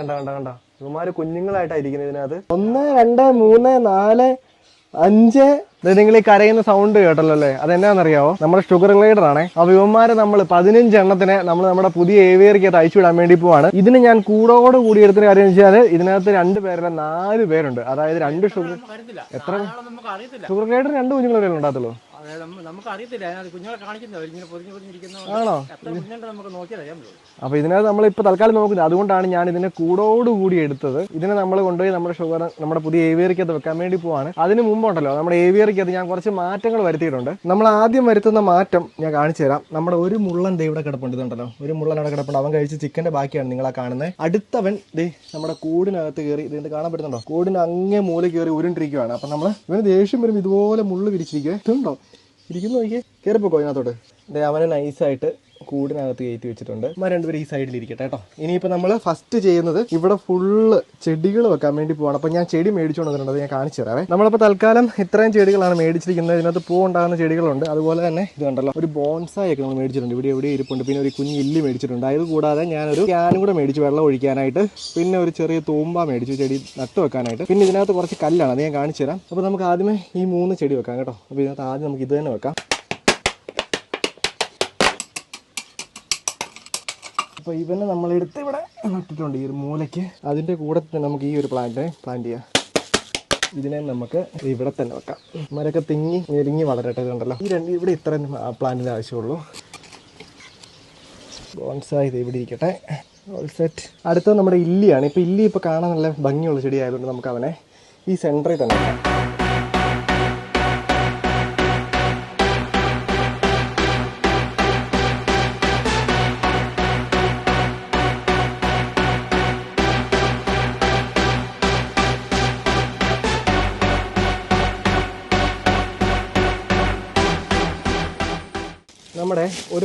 കണ്ട കണ്ട കണ്ട? ഇവന്മാര് കുഞ്ഞുങ്ങളായിട്ടായിരിക്കുന്നത് ഇതിനകത്ത് ഒന്ന് രണ്ട് മൂന്ന് നാല് അഞ്ച്. നിങ്ങൾ ഈ കരയുന്ന സൗണ്ട് കേട്ടല്ലോ അല്ലേ? അതെന്നാണെന്നറിയാവോ? നമ്മുടെ ഷുഗർ ഗ്ലൈഡർ ആണ്. അപ്പൊ ഇവന്മാരെ നമ്മൾ പതിനഞ്ച് എണ്ണത്തിനെ നമ്മൾ നമ്മുടെ പുതിയ ഏവിയറിക്കകത്ത് അയച്ചു വിടാൻ വേണ്ടി പോവാണ്. ഇതിന് ഞാൻ കൂടോട് കൂടി എടുക്കുന്ന കാര്യം എന്ന് വെച്ചാൽ ഇതിനകത്ത് രണ്ട് പേരല്ല നാല് പേരുണ്ട്. അതായത് രണ്ട് ഷുഗർ എത്ര? ഷുഗർ ഗ്ലൈഡർ രണ്ട് കുഞ്ഞുങ്ങളെ ഉണ്ടാകത്തുള്ളൂ അതായത് നമുക്ക് അറിയത്തില്ല അതിനകത്ത് കുഞ്ഞുങ്ങളെ കാണിക്കുന്നത് ഇങ്ങനെ പൊതിഞ്ഞ് പൊതിഞ്ഞിരിക്കുന്ന ആണോ? എത്ര കുഞ്ഞുണ്ട് നമുക്ക് നോക്കിയാൽ അറിയാൻ പറ്റും അപ്പൊ ഇതിനകത്ത് നമ്മൾ ഇപ്പൊ തൽക്കാലം നോക്കുന്നത് അതുകൊണ്ടാണ് ഞാൻ ഇതിനെ കൂടോടുകൂടി എടുത്തത്. ഇതിനെ നമ്മൾ കൊണ്ടുപോയി നമ്മുടെ ഷുഗർ നമ്മുടെ പുതിയ ഏവിയറിക്കകത്ത് വെക്കാൻ വേണ്ടി പോവാണ്. അതിന് മുമ്പുണ്ടല്ലോ നമ്മുടെ ഏവിയറിക്കകത്ത് ഞാൻ കുറച്ച് മാറ്റങ്ങൾ വരുത്തിയിട്ടുണ്ട്. നമ്മൾ ആദ്യം വരുത്തുന്ന മാറ്റം ഞാൻ കാണിച്ചു തരാം. നമ്മുടെ ഒരു മുള്ളൻ ദേ ഇവിടെ കിടപ്പുണ്ട്. ഇതുണ്ടല്ലോ. ഒരു മുള്ളൻ അവിടെ കിടപ്പുണ്ട്. അവൻ കഴിച്ച് ചിക്കന്റെ ബാക്കിയാണ് നിങ്ങളെ കാണുന്നത്. അടുത്തവൻ ദേ നമ്മുടെ കൂടിനകത്ത് കയറി ഇത് കാണാൻ പറ്റുന്നുണ്ടോ? കൂടിന് അങ്ങേ മൂല കയറി ഉരുണ്ടിരിക്കുവാണ്. അപ്പൊ നമ്മൾ ഇവന് ദേഷ്യം വരുമ്പോൾ ഇതുപോലെ മുള്ളു വിരിച്ചിരിക്കുക ഇതുണ്ടോ? ഇരിക്കുന്നു നോക്കിയേ. കയറിപ്പോക്കോ അതിനകത്തോട്ട്. അവനെ നൈസായിട്ട് കൂടിനകത്ത് കയറ്റി വെച്ചിട്ടുണ്ട്. അമ്മ രണ്ടുപേരും ഈ സൈഡിൽ ഇരിക്കട്ടെ കേട്ടോ. ഇനിയിപ്പോൾ നമ്മൾ ഫസ്റ്റ് ചെയ്യുന്നത് ഇവിടെ ഫുള്ള് ചെടികൾ വെക്കാൻ വേണ്ടി പോവാണ്. അപ്പോൾ ഞാൻ ചെടി മേടിച്ചുകൊണ്ട് വന്നിട്ടുണ്ട്. ഞാൻ കാണിച്ചു തരാവേ. നമ്മളിപ്പോൾ തൽക്കാലം ഇത്രയും ചെടികളാണ് മേടിച്ചിരിക്കുന്നത്. ഇതിനകത്ത് പൂ ഉണ്ടാകുന്ന ചെടികളുണ്ട്. അതുപോലെ തന്നെ ഇത് കണ്ടല്ലോ ഒരു ബോൺസായി ഒക്കെ നമ്മൾ മേടിച്ചിട്ടുണ്ട്. ഇവിടെ എവിടെ ഇരിപ്പുണ്ട്. പിന്നെ ഒരു കുഞ്ഞ് ഇല്ലി മേടിച്ചിട്ടുണ്ട്. അത് കൂടാതെ ഞാനൊരു ക്യാനും കൂടെ മേടിച്ചു വെള്ളം ഒഴിക്കാനായിട്ട് പിന്നെ ഒരു ചെറിയ തൂമ്പ മേടിച്ചു ചെടി നട്ടു വെക്കാനായിട്ട് പിന്നെ ഇതിനകത്ത് കുറച്ച് കല്ലാണ്. അത് ഞാൻ കാണിച്ചു തരാം. അപ്പോൾ നമുക്ക് ആദ്യമേ ഈ മൂന്ന് ചെടി വെക്കാം കേട്ടോ. അപ്പോൾ ഇതിനകത്ത് ആദ്യം നമുക്ക് ഇത് തന്നെ വെക്കാം. അപ്പോൾ നമ്മൾ നമ്മളെടുത്ത് ഇവിടെ നട്ടിട്ടുണ്ട് ഈ ഒരു മൂലയ്ക്ക്. അതിന്റെ കൂടെ തന്നെ നമുക്ക് ഈ ഒരു പ്ലാന്റ് പ്ലാന്റ് ചെയ്യാം. ഇതിനെ നമുക്ക് ഇവിടെ തന്നെ വെക്കാം. മരൊക്കെ തിങ്ങി ഞെരുങ്ങി വളരട്ടെ ഇതുണ്ടല്ലോ. ഈ രണ്ട് ഇവിടെ ഇത്രയും പ്ലാന്റിന്റെ ആവശ്യമുള്ളൂ. ബോൺസായി ഇവിടെ ഇരിക്കട്ടെ. ഓൾ സെറ്റ് അടുത്തത് നമ്മുടെ ഇല്ലിയാണ്. ഇപ്പോൾ ഇല്ലി ഇപ്പോൾ കാണാൻ നല്ല ഭംഗിയുള്ള ചെടിയായതുകൊണ്ട് നമുക്ക് അവനെ ഈ സെന്ററിൽ തന്നെ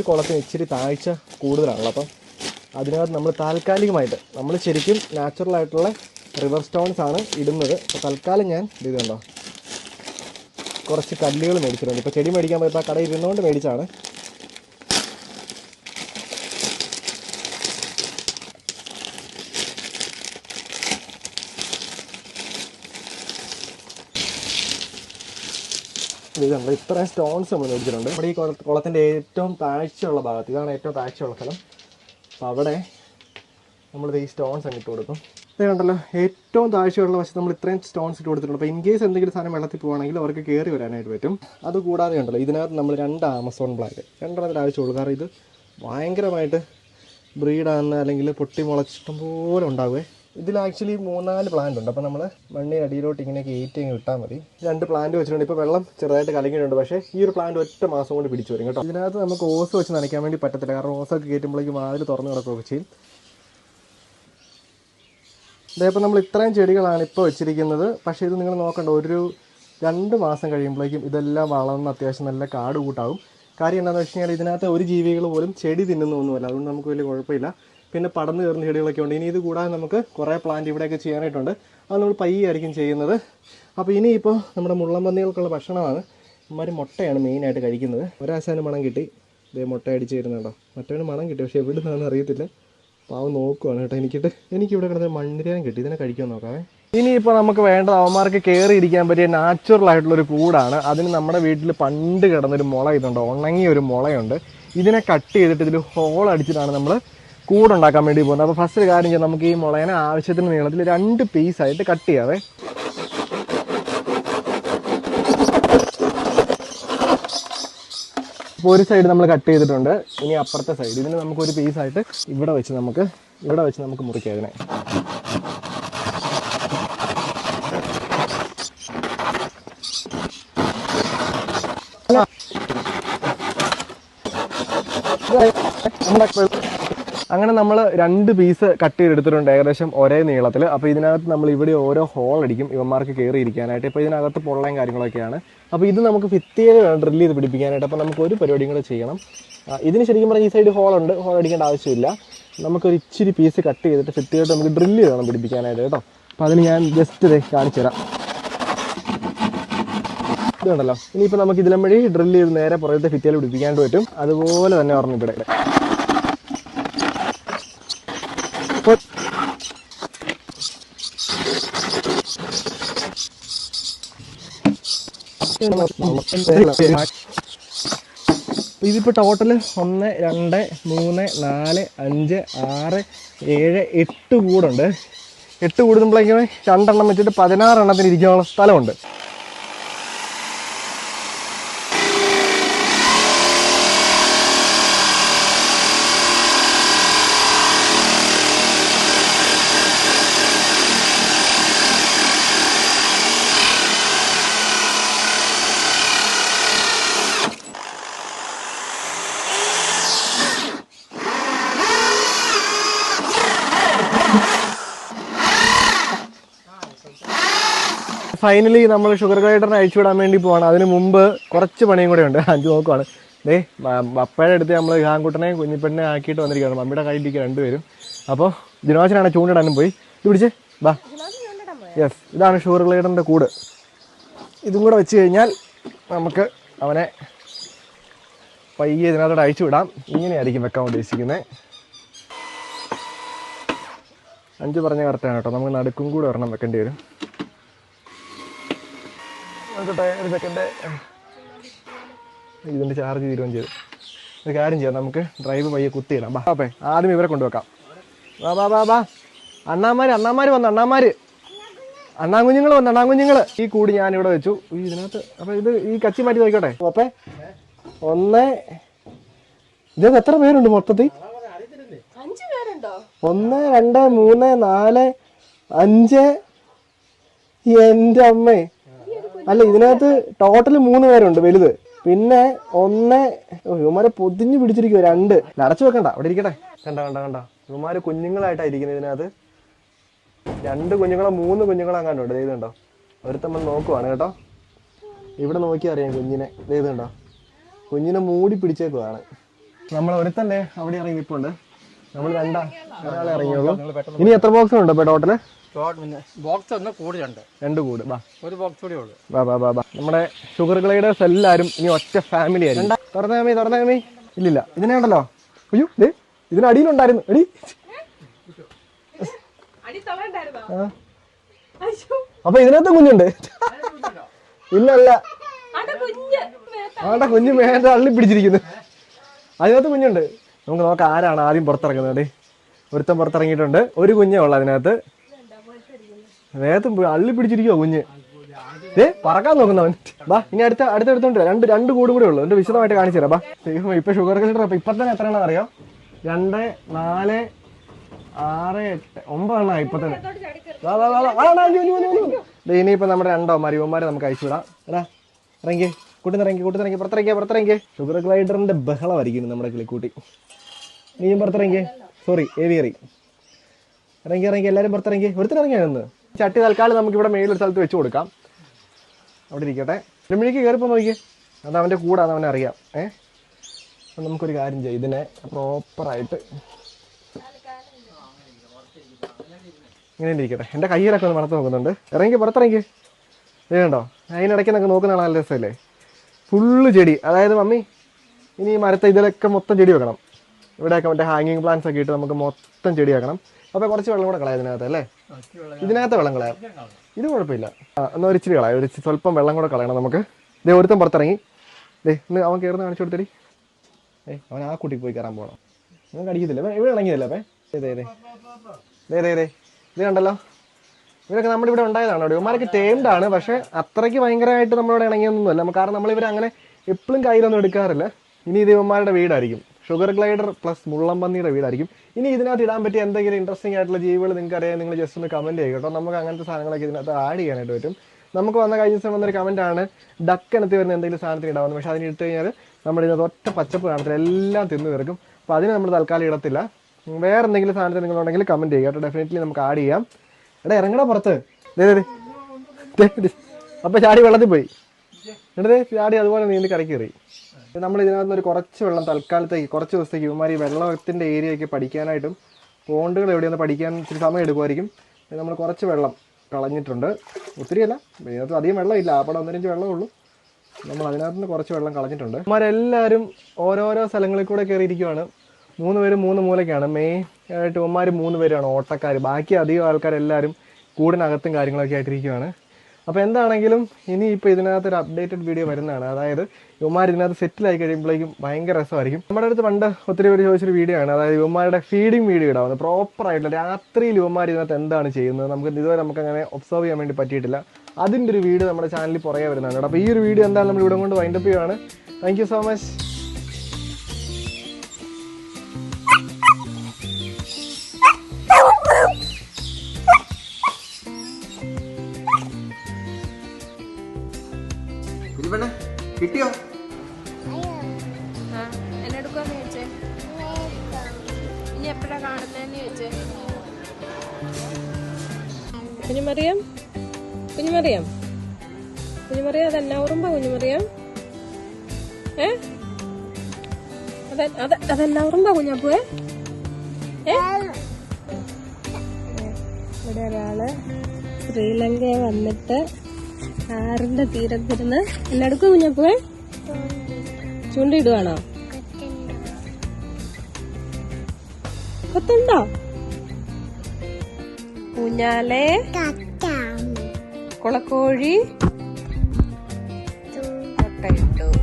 ഒരു കുളത്തിന് ഇച്ചിരി താഴ്ച കൂടുതലാണല്ലോ. അപ്പം അതിനകത്ത് നമ്മൾ താൽക്കാലികമായിട്ട് നമ്മൾ ശരിക്കും നാച്ചുറൽ ആയിട്ടുള്ള റിവർ സ്റ്റോൺസ് ആണ് ഇടുന്നത്. അപ്പോൾ തൽക്കാലം ഞാൻ ഇത് കണ്ടോ കുറച്ച് കല്ലുകൾ മേടിച്ചിട്ടുണ്ട്. ഇപ്പോൾ ചെടി മേടിക്കാൻ പോയപ്പോൾ ആ കടയിൽ ഇരുന്നുകൊണ്ട് മേടിച്ചാണ് ഇത് നമ്മൾ ഇത്രയും സ്റ്റോൺസ് നമ്മൾ മേടിച്ചിട്ടുണ്ട്. നമ്മുടെ ഈ കുള- കുളത്തിന്റെ ഏറ്റവും താഴ്ചയുള്ള ഭാഗത്ത് ഇതാണ് ഏറ്റവും താഴ്ചയുള്ള സ്ഥലം. അപ്പോൾ അവിടെ നമ്മൾ ഈ സ്റ്റോൺസ് അങ്ങ് ഇട്ട് കൊടുക്കും. ഇത് കണ്ടല്ലോ ഏറ്റവും താഴ്ചയുള്ള വശത്ത് നമ്മൾ ഇത്രയും സ്റ്റോൺസ് ഇട്ട് കൊടുത്തിട്ടുണ്ട്. അപ്പോൾ ഇൻ കേസ് എന്തെങ്കിലും സാധനം വെള്ളത്തിൽ പോകുകയാണെങ്കിൽ അവർക്ക് കയറി വരാനായിട്ട് പറ്റും. അതുകൂടാതെ ഉണ്ടല്ലോ ഇതിനകത്ത് നമ്മൾ രണ്ട് ആമസോൺ ബ്ലാക്ക് രണ്ടെണ്ണത്തിൽ ആവശ്യമുള്ളൂ കാരണം ഇത് ഭയങ്കരമായിട്ട് ബ്രീഡാകുന്ന അല്ലെങ്കിൽ പൊട്ടി മുളച്ചിഷ്ടം പോലെ ഉണ്ടാവുമേ ഇതിൽ ആക്ച്വലി മൂന്നാൽ പ്ലാന്റ് ഉണ്ട്. അപ്പോൾ നമ്മൾ മണ്ണിന് അടിയിലോട്ട് ഇങ്ങനെ കയറ്റി അങ്ങ് ഇട്ടാൽ മതി. രണ്ട് പ്ലാന്റ് വെച്ചിട്ടുണ്ട്. ഇപ്പോൾ വെള്ളം ചെറുതായിട്ട് കലങ്ങിയിട്ടുണ്ട്. പക്ഷേ ഈ ഒരു പ്ലാന്റ് ഒറ്റ മാസം കൊണ്ട് പിടിച്ചു വരും കേട്ടോ. ഇതിനകത്ത് നമുക്ക് ഓസ് വെച്ച് നനയ്ക്കാൻ വേണ്ടി പറ്റത്തില്ല. കാരണം ഓസൊക്കെ കയറ്റുമ്പോഴേക്കും വാതിൽ തുറന്ന് കിടക്കുകയൊക്കെ ചെയ്യും. ഇതേപ്പോൾ നമ്മൾ ഇത്രയും ചെടികളാണ് ഇപ്പോൾ വെച്ചിരിക്കുന്നത്. പക്ഷേ ഇത് നിങ്ങൾ നോക്കണ്ട. ഒരു രണ്ട് മാസം കഴിയുമ്പോഴേക്കും ഇതെല്ലാം വളർന്ന് അത്യാവശ്യം നല്ല കാട് കൂട്ടാവും. കാര്യം എന്താണെന്ന് വെച്ച് കഴിഞ്ഞാൽ ഇതിനകത്ത് ഒരു ജീവികൾ പോലും ചെടി തിന്നുന്നൊന്നുമല്ല അതുകൊണ്ട് നമുക്ക് വലിയ കുഴപ്പമില്ല. പിന്നെ പടന്ന് കയറുന്ന ചെടികളൊക്കെ ഉണ്ട്. ഇനി ഇത് കൂടാതെ നമുക്ക് കുറേ പ്ലാന്റ് ഇവിടെയൊക്കെ ചെയ്യാനായിട്ടുണ്ട്. അത് നമ്മൾ പയ്യായിരിക്കും ചെയ്യുന്നത്. അപ്പോൾ ഇനിയിപ്പോൾ നമ്മുടെ മുള്ളമ്പന്നികൾക്കുള്ള ഭക്ഷണമാണ്. ഇമാര് മുട്ടയാണ് മെയിനായിട്ട് കഴിക്കുന്നത്. ഒരാശാന് മണം കിട്ടി. ഇതേ മുട്ട അടിച്ച് തരുന്നുണ്ടോ മറ്റവന് മണം കിട്ടി. പക്ഷേ എവിടെ നിന്നാണെന്ന് അറിയത്തില്ല പാവം നോക്കുവാണ് കേട്ടോ എനിക്കിട്ട് എനിക്കിവിടെ കിടന്ന് മണ്ണിരാൻ കിട്ടി. ഇതിനെ കഴിക്കാൻ നോക്കാവേ. ഇനിയിപ്പോൾ നമുക്ക് വേണ്ടത് അവന്മാർക്ക് കയറി ഇരിക്കാൻ പറ്റിയ നാച്ചുറൽ ആയിട്ടുള്ള ഒരു കൂടാണ് അതിന് നമ്മുടെ വീട്ടിൽ പണ്ട് കിടന്നൊരു മുള ഇതുണ്ട്. ഉണങ്ങിയ ഒരു മുളയുണ്ട്. ഇതിനെ കട്ട് ചെയ്തിട്ട് ഇതിൽ ഹോൾ അടിച്ചിട്ടാണ് നമ്മൾ കൂടുണ്ടാക്കാൻ വേണ്ടി പോകുന്നത് അപ്പോൾ ഫസ്റ്റ് കാര്യം ചെയ്യാം. നമുക്ക് ഈ മുളയനെ ആവശ്യത്തിന് നീളത്തിൽ രണ്ട് പീസായിട്ട് കട്ട് ചെയ്യാവേ. ഇപ്പോൾ ഒരു സൈഡ് നമ്മൾ കട്ട് ചെയ്തിട്ടുണ്ട്. ഇനി അപ്പുറത്തെ സൈഡ് ഇതിന് നമുക്ക് ഒരു പീസായിട്ട് ഇവിടെ വെച്ച് നമുക്ക് ഇവിടെ വെച്ച് നമുക്ക് മുറിക്കാം ഇതിനെ. അങ്ങനെ നമ്മൾ രണ്ട് പീസ് കട്ട് ചെയ്തെടുത്തിട്ടുണ്ട് ഏകദേശം ഒരേ നീളത്തിൽ അപ്പോൾ ഇതിനകത്ത് നമ്മൾ ഇവിടെ ഓരോ ഹോൾ അടിക്കും ഇവന്മാർക്ക് കയറി ഇരിക്കാനായിട്ട് ഇപ്പോൾ ഇതിനകത്ത് പൊള്ളയും കാര്യങ്ങളൊക്കെയാണ്. അപ്പോൾ ഇത് നമുക്ക് ഭിത്തിയിൽ ഡ്രില്ല് ചെയ്ത് പിടിപ്പിക്കാനായിട്ട് അപ്പോൾ നമുക്ക് ഒരു പരിപാടിയും കൂടെ ചെയ്യണം. ഇതിന് ശരിക്കും പറഞ്ഞാൽ ഈ സൈഡ് ഹോൾ ഉണ്ട്. ഹോൾ അടിക്കേണ്ട ആവശ്യമില്ല. നമുക്കൊരു ഇച്ചിരി പീസ് കട്ട് ചെയ്തിട്ട് ഫിത്തിയായിട്ട് നമുക്ക് ഡ്രില്ല് ചെയ്യണം പിടിപ്പിക്കാനായിട്ട് കേട്ടോ. അപ്പോൾ അതിന് ഞാൻ ജസ്റ്റ് ഇത് കാണിച്ചു തരാം. ഇതുണ്ടല്ലോ ഇനിയിപ്പോൾ നമുക്ക് ഇതിലും വഴി ഡ്രില്ല് ചെയ്ത് നേരെ പുറത്തെ ഫിത്തിയിൽ പിടിപ്പിക്കാനായിട്ട് പറ്റും. അതുപോലെ തന്നെ പറഞ്ഞു ഇവിടെ. ഇതിപ്പോൾ ടോട്ടൽ ഒന്ന് രണ്ട് മൂന്ന് നാല് അഞ്ച് ആറ് ഏഴ് എട്ട് കൂടുണ്ട്. എട്ട് കൂടുമ്പോഴേക്കും രണ്ടെണ്ണം വെച്ചിട്ട് പതിനാറെണ്ണത്തിന് ഇരിക്കാനുള്ള സ്ഥലമുണ്ട്. ഫൈനലി നമ്മൾ ഷുഗർ ഗ്രൈഡറിനെ അഴിച്ചു വിടാൻ വേണ്ടി പോവാണ്. അതിന് മുമ്പ് കുറച്ച് പണിയും കൂടെ ഉണ്ട്. അഞ്ചു നോക്കുവാണ്. ദേ അപ്പയുടെ അടുത്ത് നമ്മൾ ഹാൻകുട്ടനെ കുഞ്ഞിപ്പെണ്ണെ ആക്കിയിട്ട് വന്നിരിക്കുകയാണ്. മമ്മിയുടെ കയ്യിലേക്ക് രണ്ടുപേരും. അപ്പോൾ ജിനോച്ചനാണ് ചൂണ്ടിടാനും പോയി. ഇത് പിടിച്ച്. ബാ യെസ് ഇതാണ് ഷുഗർ ഗ്രൈഡറിന്റെ കൂട്. ഇതും കൂടെ വെച്ച് കഴിഞ്ഞാൽ നമുക്ക് അവനെ പയ്യെ ഇതിനകത്തോടെ അയച്ചു വിടാം ഇങ്ങനെയായിരിക്കും വെക്കാൻ ഉദ്ദേശിക്കുന്നത്. അഞ്ച് പറഞ്ഞ കറക്റ്റാണ് കേട്ടോ. നമുക്ക് നടുക്കും കൂടെ ഒരെണ്ണം വെക്കേണ്ടി വരും. നോക്കട്ടെ ഒരു സെക്കൻഡ് ഇതിന്റെ ചാർജ് തീരുകയും ചെയ്തു. ഒരു കാര്യം ചെയ്യാം നമുക്ക് ഡ്രൈവ് പയ്യെ കുത്തിയിടാം. ബാ അപ്പേ ആദ്യം ഇവരെ കൊണ്ടുവെക്കാം. വാ ബാ ബാ ബാ. അണ്ണാമാര് അണ്ണാമാര് വന്നു അണ്ണാമാര്. അണ്ണാങ്കുഞ്ഞുങ്ങൾ വന്നു അണ്ണാങ്കുഞ്ഞുങ്ങൾ ഈ കൂടി ഞാൻ ഇവിടെ വെച്ചു. ഈ ഇതിനകത്ത് അപ്പൊ ഇത് ഈ കച്ചി മാറ്റി നോക്കട്ടെ അപ്പേ ഒന്ന് ഇതിനകത്ത് എത്ര പേരുണ്ട് മൊത്തത്തിൽ? ഒന്ന് രണ്ട് മൂന്ന് നാല് അഞ്ച് എന്റെ അമ്മേ. അല്ല ഇതിനകത്ത് ടോട്ടൽ മൂന്ന് പേരുണ്ട് വലുത്. പിന്നെ ഒന്ന് ഇവമാരെ ഇവന്മാരെ പൊതിഞ്ഞു പിടിച്ചിരിക്കുക രണ്ട്. അടച്ചു വെക്കണ്ട അവിടെ ഇരിക്കട്ടെ. കണ്ട കണ്ട കണ്ട. ഇവന്മാര് കുഞ്ഞുങ്ങളായിട്ടാ ഇരിക്കുന്നത് ഇതിനകത്ത്. രണ്ട് കുഞ്ഞുങ്ങളോ മൂന്ന് കുഞ്ഞുങ്ങളോ അങ്ങാണ്ടുണ്ട് ഇത് കണ്ടോ? ഒരുത്തമ്മ നോക്കുവാണ് കേട്ടോ. ഇവിടെ നോക്കി അറിയാം കുഞ്ഞിനെ. ദേ ഇത് കണ്ടോ? കുഞ്ഞിനെ മൂടി പിടിച്ചേക്കുവാണ്. നമ്മൾ ഒരുത്തല്ലേ അവിടെ ഇറങ്ങി നിൽപ്പുണ്ട് നമ്മൾ രണ്ടാ ഒരാളെ ഇറങ്ങിയുള്ളൂ. ഇനി എത്ര ബോക്സ് ഉണ്ട് ഇപ്പൊ ടോട്ടൽ? ബോക്സ് ഒന്ന് കൂടുതലുണ്ട് രണ്ട് കൂട്. ബാ ഒരു ബോക്സ് കൂടി ഉള്ളു. ബാ ബാ ബാ ബാ നമ്മുടെ ഷുഗർ ഗ്ലൈഡേഴ്സ് എല്ലാരും ഇനി ഒറ്റ ഫാമിലി ആയിരുന്നു തുറന്നേമി തുറന്നേമി ഇല്ലില്ല ഇതിനെ ഉണ്ടല്ലോ. അയ്യോ ദേ ഇതിന് അടിയിലുണ്ടായിരുന്നു. എടി. അപ്പൊ ഇതിനകത്ത് കുഞ്ഞുണ്ട്. ഇല്ലല്ല. ആണ്ട കുഞ്ഞ് മേന്റെ അള്ളി പിടിച്ചിരിക്കുന്നു. അതിനകത്ത് കുഞ്ഞുണ്ട്. നമുക്ക് നോക്കാം ആരാണ് ആദ്യം പുറത്തിറങ്ങുന്നത്. ഒരുത്തം പുറത്തിറങ്ങിയിട്ടുണ്ട്. ഒരു കുഞ്ഞേ ഉള്ളു അതിനകത്ത്. വേഗത്തും അള്ളി പിടിച്ചിരിക്കുവോ കുഞ്ഞ്. ഏ പറക്കാൻ നോക്കുന്നവൻ. ബാ ഇനി അടുത്ത അടുത്ത എടുത്തോണ്ട്. രണ്ട് രണ്ട് കൂടും കൂടെ ഉള്ളു. എന്റെ വിശദമായിട്ട് കാണിച്ചു തരാം. ബാ ഇപ്പൊ ഷുഗർ കൾച്ചർ ഇപ്പൊ തന്നെ എത്ര എണ്ണം അറിയാം? രണ്ട് നാല് ആറ് എട്ട് ഒമ്പതെണ്ണ ഇപ്പൊ തന്നെ. ഇനിയിപ്പോ നമ്മുടെ രണ്ടോ മരുവന്മാരെ നമുക്ക് അയച്ചു വിടാം. എടാ ഇറങ്ങി കൂട്ടുന്നിറങ്ങി കൂട്ടുന്നിറങ്ങി പുറത്തിറങ്ങിയ പുറത്തിറങ്ങിയ ഷുഗർ ഗ്ലൈഡറിന്റെ ബഹളമായിരിക്കും നമ്മുടെ കിളിക്കൂട്ടി. നീയും പുറത്തിറങ്ങിയേ സോറി ഏവിയറി ഇറങ്ങി ഇറങ്ങി എല്ലാവരും പുറത്തിറങ്ങി. ഒരുത്തിനിറങ്ങിയാ നിന്ന് ചട്ടി തൽക്കാലം നമുക്ക് ഇവിടെ മേലൊരു സ്ഥലത്ത് വെച്ച് കൊടുക്കാം. അവിടെ ഇരിക്കട്ടെ. രമിഴിക്ക് കയറിപ്പോ നോക്കി അത് അവന്റെ കൂടാണ് അവനെ അറിയാം. ഏ? അപ്പം നമുക്കൊരു കാര്യം ചെയ്യാം. ഇതിനെ പ്രോപ്പറായിട്ട് ഇങ്ങനെ ഇരിക്കട്ടെ. എന്റെ കയ്യിലൊക്കെ ഒന്ന് വളർത്ത് നോക്കുന്നുണ്ട്. ഇറങ്ങി പുറത്തിറങ്ങി. വേണ്ടോ അതിനിടയ്ക്ക് നമുക്ക് നോക്കുന്ന നല്ല രസമല്ലേ? ഫുള്ള് ചെടി. അതായത് മമ്മി ഇനി മരത്തെ ഇതിലൊക്കെ മൊത്തം ചെടി വെക്കണം. ഇവിടെയൊക്കെ മറ്റേ ഹാങ്ങിങ് പ്ലാന്റ്സ് ഒക്കെ ഇട്ട് നമുക്ക് മൊത്തം ചെടിയാക്കണം. അപ്പൊ അപ്പോൾ കുറച്ച് വെള്ളം കൂടെ കളയാം ഇതിനകത്ത് അല്ലേ? ഇതിനകത്ത് വെള്ളം കളയാം. ഇത് കുഴപ്പമില്ല. എന്നാൽ ഒരു ഇച്ചിരി കളയാം. ഒരു സ്വല്പം വെള്ളം കൂടെ കളയണം നമുക്ക്. ദേ ഒരുത്തം പുറത്തിറങ്ങി. ദേ ഇന്ന് അവൻ കയറുന്ന കാണിച്ചു കൊടുത്തടി. ഏ അവൻ ആ കുട്ടി പോയി കയറാൻ പോകണം നിങ്ങൾക്ക് കടിക്കത്തില്ല. ഇവൻ ഇവിടെ ഇണങ്ങിയതല്ലേ അപ്പേ? ദേ ദേ ദേ. ദേ ദേ ഇത് കണ്ടല്ലോ. ഇവരൊക്കെ നമ്മുടെ ഇവിടെ ഉണ്ടായതാണ്? ഇവന്മാരൊക്കെ ടേംഡ് ആണ്. പക്ഷെ അത്രയ്ക്ക് ഭയങ്കരമായിട്ട് നമ്മളോട് ഇണങ്ങിയൊന്നുമല്ല. കാരണം നമ്മളിവരങ്ങനെ എപ്പോഴും കയ്യിലൊന്നും എടുക്കാറില്ല. ഇനി ഇത് ഇവന്മാരുടെ വീടായിരിക്കും. ഷുഗർ ഗ്ലൈഡർ പ്ലസ് മുള്ളംപന്നിയുടെ വീടായിരിക്കും. ഇനി ഇതിനകത്ത് ഇടാൻ പറ്റിയ എന്തെങ്കിലും ഇൻട്രസ്റ്റിംഗ് ആയിട്ടുള്ള ജീവികൾ നിങ്ങൾക്ക് അറിയാം നിങ്ങൾ ജസ്റ്റ് ഒന്ന് കമന്റ് ചെയ്യുക കേട്ടോ. നമുക്ക് അങ്ങനത്തെ സാധനങ്ങളൊക്കെ ഇതിനകത്ത് ആഡ് ചെയ്യാനായിട്ട് പറ്റും. നമുക്ക് വന്ന കഴിഞ്ഞ ദിവസം വന്നൊരു കമന്റാണ് എടുത്ത് വരുന്ന എന്തെങ്കിലും സാധനത്തിന് ഇടാവുന്നത്. പക്ഷെ അതിന് ഇട്ട് കഴിഞ്ഞാൽ നമ്മുടെ ഇതിനകത്ത് ഒറ്റ പച്ചപ്പ് കാണത്തില്ല എല്ലാം തിന്നു തീർക്കും. അപ്പോൾ അതിന് നമ്മൾ തൽക്കാലം ഇടത്തില്ല. വേറെ എന്തെങ്കിലും സാധനത്തിന് നിങ്ങളുണ്ടെങ്കിൽ കമന്റ് ചെയ്യുക കേട്ടോ. ഡെഫിനറ്റ്ലി നമുക്ക് ആഡ് ചെയ്യാം. എടാ ഇറങ്ങണ പുറത്ത്. അതെ അതെ അപ്പോൾ ചാടി വെള്ളത്തിൽ പോയി. എന്നിട്ട് ചാടി അതുപോലെ നീന്തി കരക്കി കയറി നമ്മൾ ഇതിനകത്ത് ഒരു കുറച്ച് വെള്ളം തൽക്കാലത്തേക്ക് കുറച്ച് ദിവസത്തേക്ക് ഇവന്മാർ ഈ വെള്ളത്തിന്റെ ഏരിയയൊക്കെ പഠിക്കാനായിട്ടും പോണ്ടുകൾ എവിടെയൊന്ന് പഠിക്കാൻ ഇച്ചിരി സമയം എടുക്കുമായിരിക്കും. നമ്മൾ കുറച്ച് വെള്ളം കളഞ്ഞിട്ടുണ്ട്. ഒത്തിരിയല്ല ഇതിനകത്ത് അധികം വെള്ളമില്ല. അവിടെ ഒന്നരഞ്ച് വെള്ളമുള്ളൂ നമ്മൾ അതിനകത്ത് നിന്ന് കുറച്ച് വെള്ളം കളഞ്ഞിട്ടുണ്ട്. ഇവന്മാരെല്ലാവരും ഓരോരോ സ്ഥലങ്ങളിൽ കൂടെ കയറിയിരിക്കുവാണ്. മൂന്ന് പേര് മൂന്ന് മൂലയ്ക്കാണ്. മെയിൻ ആയിട്ട് ഇവന്മാർ മൂന്ന് പേരാണ്. ഓട്ടക്കാർ ബാക്കി അധികം ആൾക്കാരെല്ലാവരും കൂടിനകത്തും കാര്യങ്ങളൊക്കെ ആയിട്ടിരിക്കുവാണ്. അപ്പോൾ എന്താണെങ്കിലും ഇനി ഇപ്പോൾ ഇതിനകത്ത് ഒരു അപ്ഡേറ്റഡ് വീഡിയോ വരുന്നതാണ്. അതായത് യുവമാർ ഇതിനകത്ത് സെറ്റിലായി കഴിയുമ്പോഴേക്കും ഭയങ്കര രസമായിരിക്കും. നമ്മുടെ അടുത്ത് പണ്ട് ഒത്തിരി പേര് ചോദിച്ചൊരു വീഡിയോ ആണ്. അതായത് യുവമാരുടെ ഫീഡിങ് വീഡിയോ ഇടാവുന്നത് പ്രോപ്പർ ആയിട്ടുള്ള രാത്രിയിൽ യുവമാർ ഇതിനകത്ത് എന്താണ് ചെയ്യുന്നത്? നമുക്ക് ഇതുവരെ നമുക്ക് അങ്ങനെ ഒബ്സർവ് ചെയ്യാൻ വേണ്ടി പറ്റിയിട്ടില്ല. അതിന്റെ ഒരു വീഡിയോ നമ്മുടെ ചാനലിൽ പുറകെ വരുന്നതാണ്. അപ്പോൾ ഈ ഒരു വീഡിയോ എന്തായാലും നമ്മൾ ഇവിടെ കൊണ്ട് വൈൻഡപ്പ് ചെയ്യുകയാണ് താങ്ക് യു സോ മച്ച് അതെ അതെ അതെന്നാ ഉറുമ്പ ഇവിടെ ഒരാൾ ശ്രീലങ്കയെ വന്നിട്ട് ആറിന്റെ തീരത്തിരുന്ന് എന്നെടുക്കും കുഞ്ഞപ്പുവേ ചൂണ്ടിടുവാണോ? കൊത്തുണ്ടോ? കുഞ്ഞാലെ കുളക്കോഴി.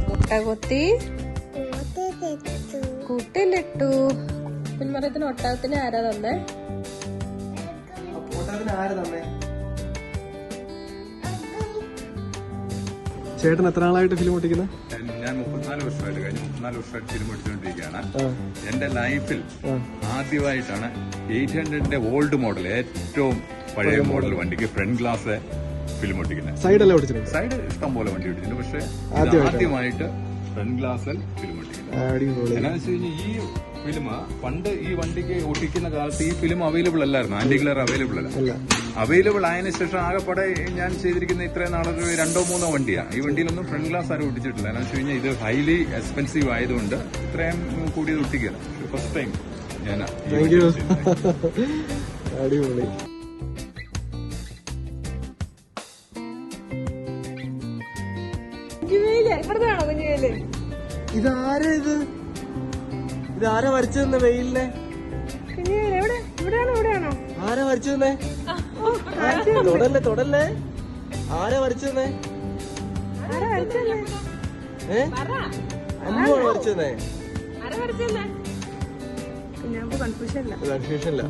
മുട്ട കൊത്തി. കൂട്ടിലിട്ടു. പിന്മറത്തിന് ഒട്ടകത്തിന് ആരാ തന്നെ? ചേട്ടൻ എത്ര നാളായിട്ട് ഫിലിം ഒട്ടിക്കുന്നത് ഞാൻ മുപ്പത്തിനാല് വർഷമായിട്ട് കഴിഞ്ഞ മുപ്പത്തിനാല് വർഷമായിട്ട് ഫിലിം ഓടിച്ചുകൊണ്ടിരിക്കുകയാണ് എന്റെ ലൈഫിൽ ആദ്യമായിട്ടാണ് എയ്റ്റ് ഹൺഡ്രഡിന്റെ ഓൾഡ് മോഡൽ ഏറ്റവും പഴയ മോഡൽ വണ്ടിക്ക് ഫ്രണ്ട് ഗ്ലാസ് ഫിലിം ഒട്ടിക്കുന്നത് സൈഡല്ലേ ഒട്ടിച്ചിട്ടുണ്ട് സൈഡ് ഇഷ്ടം പോലെ വണ്ടി ഓടിച്ചിട്ടുണ്ട് പക്ഷെ ആദ്യമായിട്ട് ഫ്രണ്ട് ഗ്ലാസ്സിൽ ഫിലിം എന്നാന്ന് വെച്ച് കഴിഞ്ഞാൽ ഈ ഫിലിം പണ്ട് ഈ വണ്ടിക്ക് ഒട്ടിക്കുന്ന കാലത്ത് ഈ ഫിലിം അവൈലബിൾ അല്ലായിരുന്നു. ആന്റി കളർ അവൈലബിൾ അല്ല. അവൈലബിൾ ആയതിനു ശേഷം ആകെപ്പാടെ ഞാൻ ചെയ്തിരിക്കുന്ന ഇത്രയും നാളൊരു രണ്ടോ മൂന്നോ വണ്ടിയാണ് ഈ വണ്ടിയിലൊന്നും ഫ്രണ്ട് ഗ്ലാസ് ആരും ഒട്ടിച്ചിട്ടില്ല എന്ന് വെച്ച് കഴിഞ്ഞാൽ ഇത് ഹൈലി എക്സ്പെൻസീവ് ആയതുകൊണ്ട് ഇത്രയും കൂടിയത് ഒട്ടിക്കുക ഫസ്റ്റ് ടൈം ഞാൻ അടിപൊളി. ഇവിടുന്നാണോ കുഞ്ഞുവേൽ ഇതാരാ ഇത്? ഇതാരാ വരച്ചു തന്നെ വെയിലിനെ? കുഞ്ഞുവേൽ എവിടെ? ഇവിടെയാണോ ഇവിടെയാണോ? ആരാ വരച്ചു തന്നെ? തൊടല്ലേ തൊടല്ലേ? ആരാ വരച്ചു ആരാ വരച്ചല്ലേ ഏ? അമ്മുവാണ് വരച്ചു തന്നെ? ആരാ വരച്ചല്ലേ കുഞ്ഞാമ്പ് കൺഫ്യൂഷൻ ഇല്ല കൺഫ്യൂഷൻ ഇല്ല